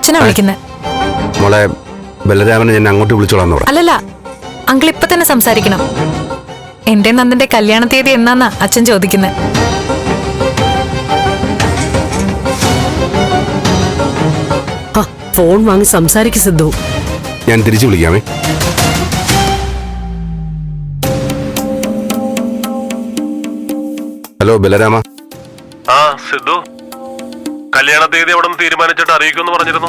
അച്ഛനാ വിളിക്കുന്നത് മോളെ ബലരാമനെ ഞാൻ അങ്ങോട്ട് വിളിച്ചോളാം അല്ലല്ല അങ്കിൾ ഇപ്പൊ തന്നെ സംസാരിക്കണം. എന്റെ നന്ദന്റെ കല്യാണ തീയതി എന്നാന്നാ അച്ഛൻ ചോദിക്കുന്നത് ഫോൺ വാങ്ങി സംസാരിക്ക് സിദ്ധു. ഞാൻ തിരിച്ചു വിളിക്കാമേ. ഹലോ ബലരാമ. ആ സിദ്ധു. കല്യാണ തീയതി അവിടെ നിന്ന് തീരുമാനിച്ചിട്ട് അറിയിക്കുമെന്ന് പറഞ്ഞിരുന്നു.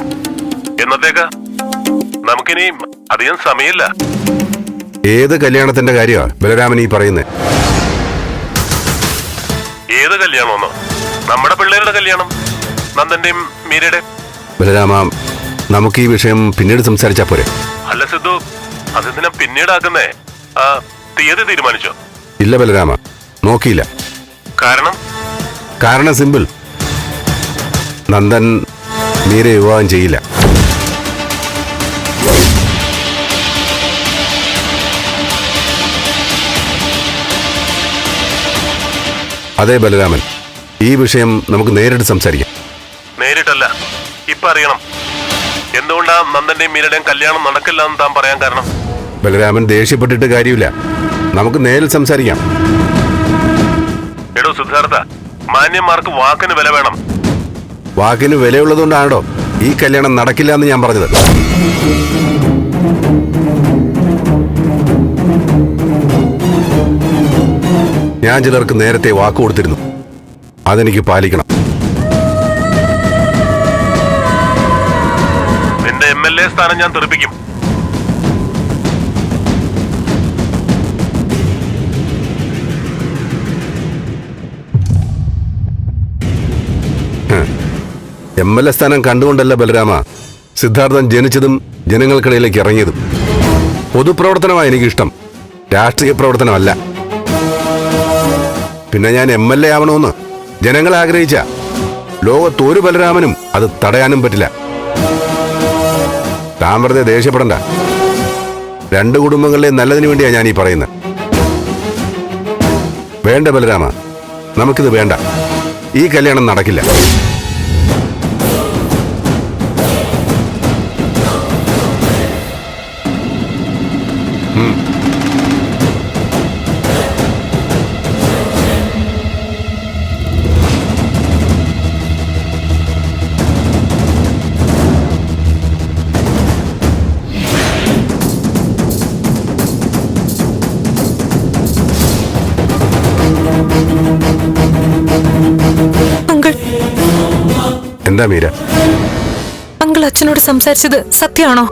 എന്നത്തേക്കാ? നമുക്കിനി അധികം സമയമില്ല. ഏത് കല്യാണത്തിന്റെ കാര്യമാ ബലരാമൻ ഈ പറയുന്നത് ഏത് കല്യാണമെന്നോ നമ്മുടെ പിള്ളേരുടെ കല്യാണം. നന്ദന്റെയും മീരയുടെ. ബലരാമ നമുക്ക് ഈ വിഷയം പിന്നീട് സംസാരിച്ചാ പോരെ. അല്ല സിദ്ധു അതെന്തിനാ പിന്നീടാക്കുന്നേ? ആ തീയതി തീരുമാനിച്ചോ? ഇല്ല ബലരാമ നോക്കിയില്ല. കാരണം? കാരണം സിമ്പിൾ. നന്ദൻ മീരെ വിവാഹം ചെയ്യില്ല. അതെ ബലരാമൻ ഈ വിഷയം നമുക്ക് നേരിട്ട് സംസാരിക്കാം. നേരിട്ടല്ല ഇപ്പൊ അറിയണം. എന്തുകൊണ്ടാ നന്ദന്റെയും മീരയുടെയും കല്യാണം നടക്കില്ല എന്ന് താൻ പറയാൻ കാരണം? ബലരാമൻ ദേഷ്യപ്പെട്ടിട്ട് കാര്യമില്ല. നമുക്ക് നേരിൽ സംസാരിക്കാം. എടോ സിദ്ധാർത്ഥ മാന്യന്മാർക്ക് വാക്കിന് വില വേണം. വാക്കിന് വിലയുള്ളതുകൊണ്ടാണോ ഈ കല്യാണം നടക്കില്ല എന്ന് ഞാൻ പറഞ്ഞത്? ഞാൻ ചിലർക്ക് നേരത്തെ വാക്ക് കൊടുത്തിരുന്നു. അതെനിക്ക് പാലിക്കണം. നിന്റെ എം എൽ എ സ്ഥാനം ഞാൻ തെറിപ്പിക്കും. എം എൽ എ സ്ഥാനം കണ്ടുകൊണ്ടല്ല ബലരാമ. സിദ്ധാർത്ഥൻ ജനിച്ചതും ജനങ്ങൾക്കിടയിലേക്ക് ഇറങ്ങിയതും. പൊതുപ്രവർത്തനമാണ് എനിക്കിഷ്ടം. രാഷ്ട്രീയ പ്രവർത്തനമല്ല. പിന്നെ ഞാൻ എം എൽ എ ആവണമെന്ന് ജനങ്ങൾ ആഗ്രഹിച്ച. ലോകത്തൊരു ബലരാമനും അത് തടയാനും പറ്റില്ല. താൻ വെറുതെ ദേഷ്യപ്പെടണ്ട. രണ്ട് കുടുംബങ്ങളിലെ നല്ലതിനു വേണ്ടിയാണ് ഞാൻ ഈ പറയുന്നത് വേണ്ട ബലരാമ. നമുക്കിത് വേണ്ട. ഈ കല്യാണം നടക്കില്ല. എന്താ മീര? അങ്കിൾ അച്ഛനോട് സംസാരിച്ചത് സത്യമാണോ?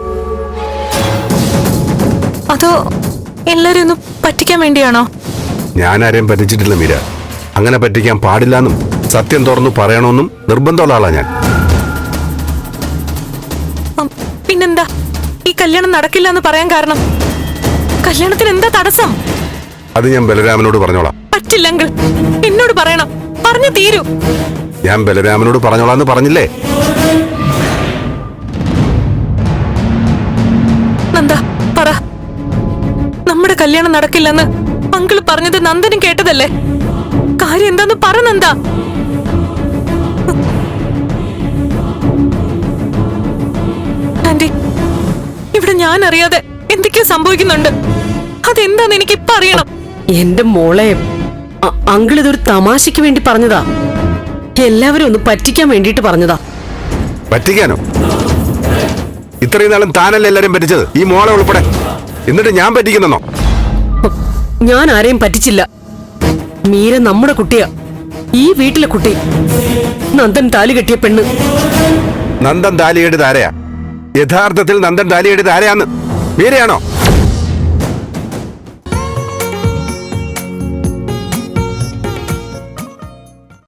അതോ എല്ലാരും ഒന്ന് പറ്റിക്കാൻ വേണ്ടിയാണോ? ഞാൻ ആരെയും പറ്റിച്ചിട്ടില്ല മീര. അങ്ങനെ പറ്റിക്കാൻ പാടില്ലെന്നും സത്യം തുറന്നു പറയണമെന്നും നിർബന്ധമുള്ള ആളാ ഞാൻ. പിന്നെന്താ? ഈ കല്യാണം നടക്കില്ല എന്ന് പറയാൻ കാരണം? കല്യാണത്തിന് എന്താ തടസ്സം? അത് ഞാൻ ബലരാമനോട് പറഞ്ഞോളാം. പറ്റില്ല അങ്കിൾ. എന്നോട് പറയണം. പറഞ്ഞു തീരൂ. ഞാൻ ബലരാമനോട് പറഞ്ഞോളാന്ന് പറഞ്ഞില്ലേ? നന്ദ പറ. നമ്മുടെ കല്യാണം നടക്കില്ലെന്ന് അങ്കിൾ പറഞ്ഞത് നന്ദനും കേട്ടതല്ലേ? കാര്യം എന്താന്ന് പറ നന്ദ. ആന്റി ഇവിടെ ഞാൻ അറിയാതെ എന്തൊക്കെയോ സംഭവിക്കുന്നുണ്ട്. അതെന്താന്ന് എനിക്ക് ഇപ്പൊ അറിയണം. എന്റെ മോളെ അങ്കിളിതൊരു അങ്കിൾ ഇതൊരു തമാശയ്ക്ക് വേണ്ടി പറഞ്ഞതാ. എല്ലാവരും ഒന്ന് പറ്റിക്കാൻ വേണ്ടിട്ട് പറഞ്ഞതാ. പറ്റിക്കാനോ? ഇത്രയും നാളും താനല്ലേ എല്ലാരും പറ്റിച്ചത്? ഈ മോളെ ഉൾപ്പെടെ. എന്നിട്ട് ഞാൻ പറ്റിക്കുന്നോ ഞാൻ ആരെയും പറ്റിച്ചില്ല. മീര നമ്മുടെ കുട്ടിയാ. ഈ വീട്ടിലെ കുട്ടി. നന്ദൻ താലി കെട്ടിയ പെണ്ണ്. നന്ദൻ താലിയെടുത്ത് താരയാ. യഥാർത്ഥത്തിൽ നന്ദൻ താലിയെടുത്ത് താരയാന്ന്. മീരയാണോ?